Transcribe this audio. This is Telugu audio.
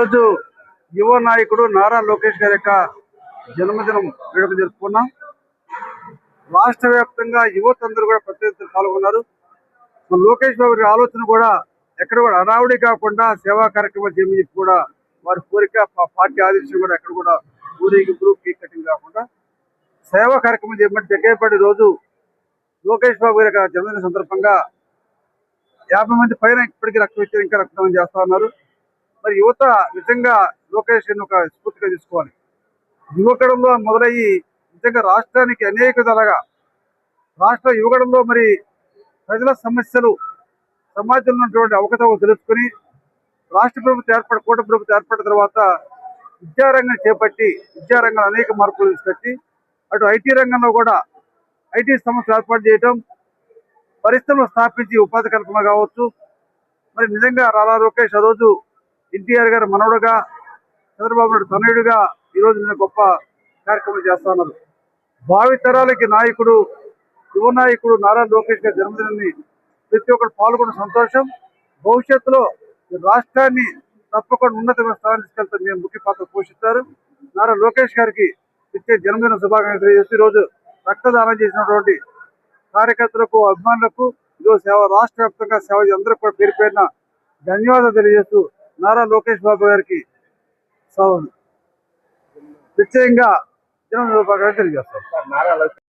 ఈరోజు యువ నాయకుడు నారా లోకేష్ గారి యొక్క జన్మదినం వేడుక జరుపుకున్నాం. రాష్ట్ర వ్యాప్తంగా యువత అందరూ కూడా పెద్ద పాల్గొన్నారు. లోకేష్ బాబు గారి ఆలోచన కూడా ఎక్కడ కూడా అడావుడి కాకుండా సేవా కార్యక్రమాలు చేయమని చెప్పి కూడా వారి కోరిక పార్టీ ఆదేశం కూడా ఎక్కడ కూడా ఊరేగింపులు కేక్ కటింగ్ కాకుండా సేవా కార్యక్రమం చేయమని దగ్గరపడి రోజు లోకేష్ బాబు గారి యొక్క జన్మదిన సందర్భంగా యాభై మంది పైన ఇప్పటికీ రక్తం ఇచ్చారు ఇంకా రక్తం చేస్తా ఉన్నారు. మరి యువత నిజంగా లోకేష్ ఒక స్ఫూర్తిగా తీసుకోవాలి. యువకడంలో మొదలయ్యి నిజంగా రాష్ట్రానికి అనేక విధాలుగా రాష్ట్ర యువకడంలో మరి ప్రజల సమస్యలు సమాజంలో ఉన్నటువంటి అవకతవకలు తెలుసుకుని రాష్ట్ర ప్రభుత్వం ఏర్పడి కూట ప్రభుత్వం ఏర్పడిన తర్వాత విద్యారంగం చేపట్టి విద్యారంగంలో అనేక మార్పులు తీసుకొచ్చి అటు ఐటీ రంగంలో కూడా ఐటీ సంస్థలు ఏర్పాటు చేయటం పరిశ్రమలు స్థాపించి ఉపాధి కల్పన కావచ్చు. మరి నిజంగా రాలా లోకేష్ ఆ రోజు ఎన్టీఆర్ గారి మనవడుగా చంద్రబాబు నాయుడు తనయుడుగా ఈ రోజు నేను గొప్ప కార్యక్రమం చేస్తున్నారు భావితరాలకి భావి తరాలకి నాయకుడు యువ నాయకుడు నారా లోకేష్ గారి జన్మదినాన్ని ప్రతి ఒక్కరు పాల్గొన్న సంతోషం. భవిష్యత్తులో రాష్ట్రాన్ని తప్పకుండా ఉన్నతమైన స్థానానికి తీసుకెళ్తే మేము ముఖ్య పాత్ర పోషిస్తారు. నారా లోకేష్ గారికి ఇచ్చే జన్మదిన శుభాకాంక్షలు తెలియజేస్తూ ఈరోజు రక్తదానం చేసినటువంటి కార్యకర్తలకు అభిమానులకు ఈరోజు సేవ రాష్ట్ర వ్యాప్తంగా సేవ అందరూ కూడా పేరు పేరున ధన్యవాదాలు తెలియజేస్తూ నారా లోకేష్ బాబు గారికి ప్రత్యేకంగా నిశ్చయంగా తెలియజేస్తాం